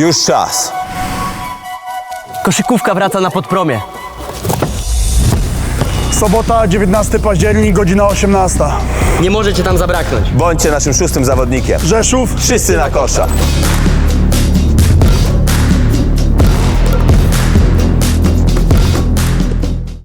Już czas. Koszykówka wraca na podpromie. Sobota, 19 październik, godzina 18. Nie możecie tam zabraknąć. Bądźcie naszym szóstym zawodnikiem. Rzeszów, Wszyscy na kosza.